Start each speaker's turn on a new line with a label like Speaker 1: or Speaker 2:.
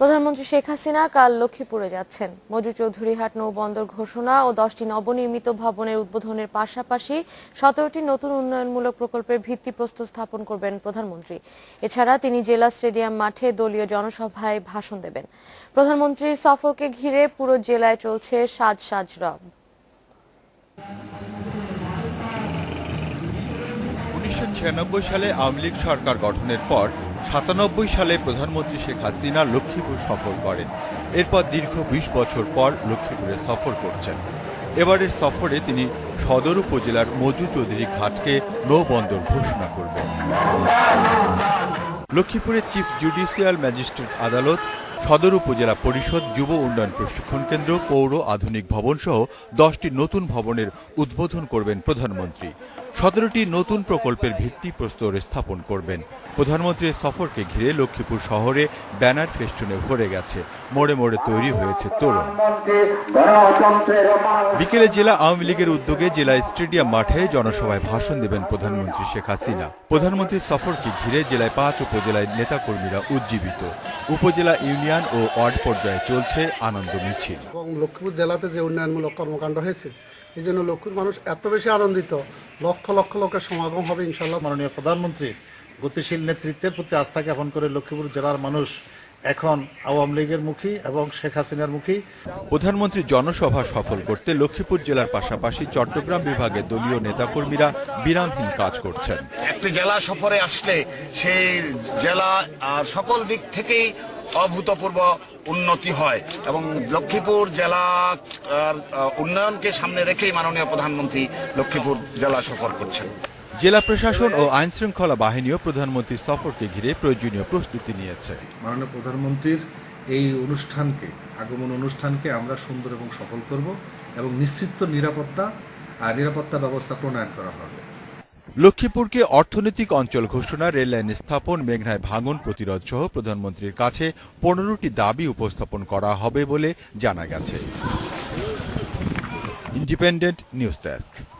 Speaker 1: প্রধানমন্ত্রী শেখ হাসিনা কাল লক্ষ্মীপুরে যাচ্ছেন। মজু চৌধুরীহাট নৌবন্দর ঘোষণা ও দশটি নবনির্মিত ভবনের উদ্বোধনের পাশাপাশি সতেরোটি নতুন উন্নয়নমূলক প্রকল্পের ভিত্তিপ্রস্তর স্থাপন করবেন প্রধানমন্ত্রী। এছাড়া তিনি জেলা স্টেডিয়াম মাঠে দলীয় জনসভায় ভাষণ দেবেন। প্রধানমন্ত্রীর সফরকে ঘিরে পুরো জেলায় চলছে সাজ সাজ রব।
Speaker 2: উনিশশো ছিয়ানব্বই সালে আওয়ামী লীগ সরকার গঠনের পর সাতানব্বই সালে প্রধানমন্ত্রী শেখ হাসিনা লক্ষ্মীপুর সফর করেন। এরপর দীর্ঘ বিশ বছর পর লক্ষ্মীপুরে সফর করছেন। এবারের সফরে তিনি সদর উপজেলার মজু চৌধুরী ঘাটকে নৌবন্দর ঘোষণা করবেন। লক্ষ্মীপুরের চিফ জুডিশিয়াল ম্যাজিস্ট্রেট আদালত সদর উপজেলা পরিষদ যুব উন্নয়ন প্রশিক্ষণ কেন্দ্র, পৌর আধুনিক ভবন সহ দশটি নতুন ভবনের উদ্বোধন করবেন প্রধানমন্ত্রী। সতেরোটি নতুন প্রকল্পের ভিত্তি ভিত্তিপ্রস্তর স্থাপন করবেন। প্রধানমন্ত্রীর সফরকে ঘিরে লক্ষ্মীপুর শহরে ব্যানার ফেস্টুনে ভরে গেছে। মোড়ে মোড়ে তৈরি হয়েছে তোরণ। বিকেলে জেলা আওয়ামী লীগের উদ্যোগে জেলা স্টেডিয়াম মাঠে জনসভায় ভাষণ দেবেন প্রধানমন্ত্রী শেখ হাসিনা। প্রধানমন্ত্রীর সফরকে ঘিরে জেলায় পাঁচ উপজেলায় নেতাকর্মীরা উজ্জীবিত। উপজেলা ইউনিয়ন ও ওয়ার্ড পর্যায়ে চলছে আনন্দ মিছিল।
Speaker 3: এবং লক্ষ্মীপুর জেলাতে যে উন্নয়নমূলক কর্মকাণ্ড হয়েছে এই জন্য লক্ষ্মীর মানুষ এত বেশি আনন্দিত। লক্ষ লক্ষ লোকের সমাগম হবে ইনশাল্লাহ
Speaker 4: মাননীয় প্রধানমন্ত্রী গতিশীল নেতৃত্বের প্রতি আস্থা জ্ঞাপন করে লক্ষ্মীপুর জেলার মানুষ এখন আওয়ামী লীগের মুখী এবং শেখ হাসিনার মুখী।
Speaker 2: প্রধানমন্ত্রী জনসভা সফল করতে লক্ষ্মীপুর জেলার পাশাপাশি চট্টগ্রাম বিভাগের দলীয় নেতাকর্মীরা বিরামহীন কাজ করছেন।
Speaker 5: একটি জেলা সফরে আসলে সেই জেলা সকল দিক থেকেই অভূতপূর্ব উন্নতি হয় এবং লক্ষ্মীপুর জেলা উন্নয়নকে সামনে রেখেই মাননীয় প্রধানমন্ত্রী লক্ষ্মীপুর জেলা সফর করছেন।
Speaker 2: জেলা প্রশাসন ও আইন শৃঙ্খলা বাহিনীও প্রধানমন্ত্রীর সফরকে ঘিরে প্রয়োজনীয় প্রস্তুতি নিয়েছে।
Speaker 6: মাননীয় প্রধানমন্ত্রীর এই অনুষ্ঠানকে আগমন অনুষ্ঠানকে আমরা সুন্দর এবং সফল করব এবং নিশ্চিত নিরাপত্তা আর নিরাপত্তা ব্যবস্থা প্রণয়ন করা হবে।
Speaker 2: লক্ষ্মীপুরকে অর্থনৈতিক অঞ্চল ঘোষণা, রেললাইন স্থাপন, মেঘনায় ভাঙন প্রতিরোধ সহ প্রধানমন্ত্রীর কাছে পনেরোটি দাবি উপস্থাপন করা হবে বলে জানা গেছে। Independent news desk.